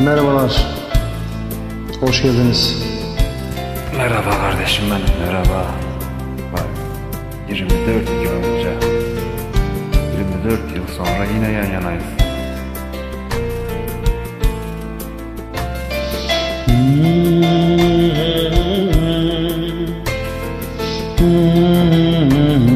Merhabalar. Hoş geldiniz. Merhaba kardeşim benim, merhaba. Bak, 24 yıl önce, 24 yıl sonra yine yan yanayız. Duydum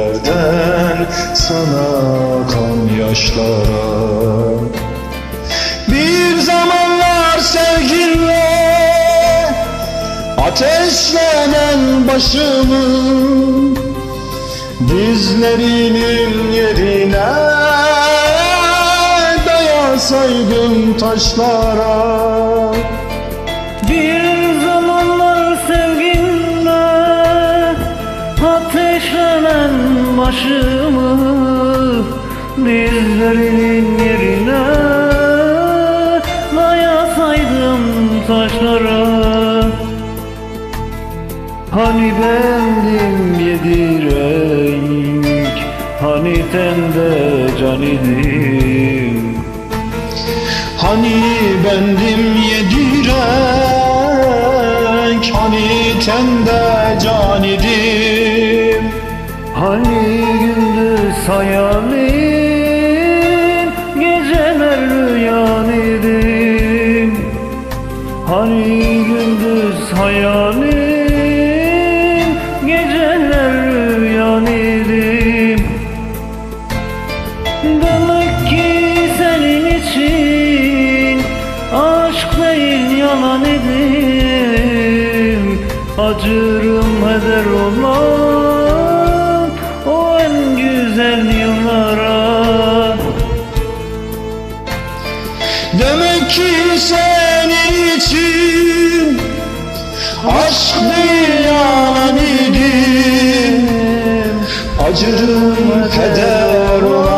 sana kan yaşlara. Bir zamanlar sevginle ateşlenen başımı Dizlerinin yerine dayasaydım taşlara başımı Dizlerinin yerine dayasaydım taşlara. Hani bendim yedi renk Hani tende can idim. Hani bendim yedi renk Hani tende Hani gündüz hayalim Geceler rüyan idim. Hani gündüz hayalim Geceler rüyan idim. Demek ki senin için Aşk değil yalan idim. Acırım heder olmam ki senin için Aşk değil yalan idim Acırım keder olan